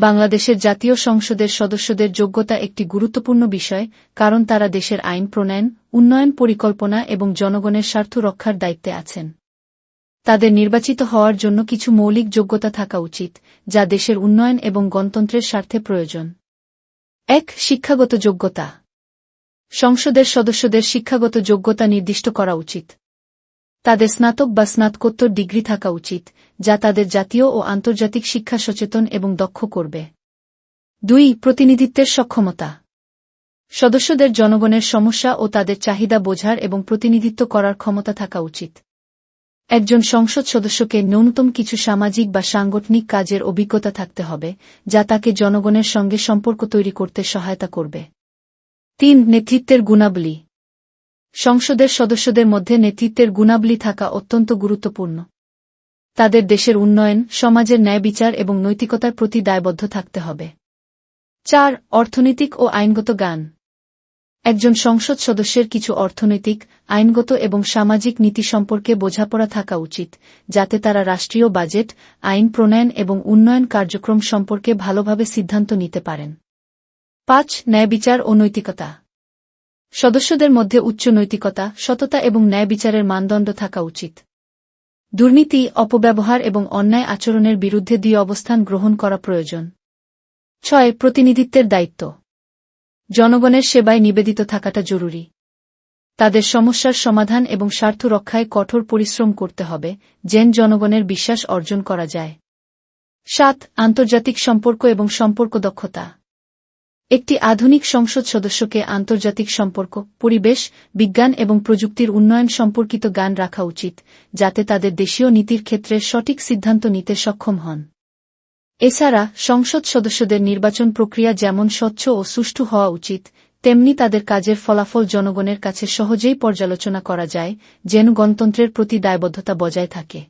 বাংলাদেশের জাতীয় সংসদের সদস্যদের যোগ্যতা একটি গুরুত্বপূর্ণ বিষয়, কারণ তারা দেশের আইন, প্রণয়ন, উন্নয়ন পরিকল্পনা এবং জনগণের স্বার্থ রক্ষার দায়িত্বে আছেন। তাদের নির্বাচিত হওয়ার জন্য কিছু মৌলিক যোগ্যতা থাকা উচিত, যা দেশের উন্নয়ন এবং গণতন্ত্রের স্বার্থে প্রয়োজন। এক, শিক্ষাগত যোগ্যতা। সংসদের সদস্যদের শিক্ষাগত যোগ্যতা নির্দিষ্ট করা উচিত। তাদের স্নাতক বা স্নাতকোত্তর ডিগ্রি থাকা উচিত যা তাদের জাতীয় ও আন্তর্জাতিক শিক্ষা সচেতন এবং দক্ষ করবে। দুই, প্রতিনিধিত্বের সক্ষমতা। সদস্যদের জনগণের সমস্যা ও তাদের চাহিদা বোঝার এবং প্রতিনিধিত্ব করার ক্ষমতা থাকা উচিত। একজন সংসদ সদস্যকে ন্যূনতম কিছু সামাজিক বা সাংগঠনিক কাজের অভিজ্ঞতা থাকতে হবে, যা তাকে জনগণের সঙ্গে সম্পর্ক তৈরি করতে সহায়তা করবে। তিন, নেতৃত্বের গুণাবলী। সংসদের সদস্যদের মধ্যে নেতৃত্বের গুণাবলী থাকা অত্যন্ত গুরুত্বপূর্ণ। তাদের দেশের উন্নয়ন, সমাজের ন্যায় বিচার এবং নৈতিকতার প্রতি দায়বদ্ধ থাকতে হবে। চার, অর্থনৈতিক ও আইনগত গান একজন সংসদ সদস্যের কিছু অর্থনৈতিক, আইনগত এবং সামাজিক নীতি সম্পর্কে বোঝাপড়া থাকা উচিত, যাতে তারা রাষ্ট্রীয় বাজেট, আইন প্রণয়ন এবং উন্নয়ন কার্যক্রম সম্পর্কে ভালোভাবে সিদ্ধান্ত নিতে পারেন। পাঁচ, ন্যায় বিচার ও নৈতিকতা। সদস্যদের মধ্যে উচ্চ নৈতিকতা, সততা এবং ন্যায় বিচারের মানদণ্ড থাকা উচিত। দুর্নীতি, অপব্যবহার এবং অন্যায় আচরণের বিরুদ্ধে দিয়ে অবস্থান গ্রহণ করা প্রয়োজন। ছয়, প্রতিনিধিত্বের দায়িত্ব। জনগণের সেবায় নিবেদিত থাকাটা জরুরি। তাদের সমস্যার সমাধান এবং স্বার্থ রক্ষায় কঠোর পরিশ্রম করতে হবে, যেন জনগণের বিশ্বাস অর্জন করা যায়। সাত, আন্তর্জাতিক সম্পর্ক এবং সম্পর্ক দক্ষতা। একটি আধুনিক সংসদ সদস্যকে আন্তর্জাতিক সম্পর্ক, পরিবেশ, বিজ্ঞান এবং প্রযুক্তির উন্নয়ন সম্পর্কিত জ্ঞান রাখা উচিত, যাতে তাদের দেশীয় নীতির ক্ষেত্রে সঠিক সিদ্ধান্ত নিতে সক্ষম হন। এছাড়া, সংসদ সদস্যদের নির্বাচন প্রক্রিয়া যেমন স্বচ্ছ ও সুষ্ঠু হওয়া উচিত, তেমনি তাদের কাজের ফলাফল জনগণের কাছে সহজেই পর্যালোচনা করা যায়, যেন গণতন্ত্রের প্রতি দায়বদ্ধতা বজায় থাকে।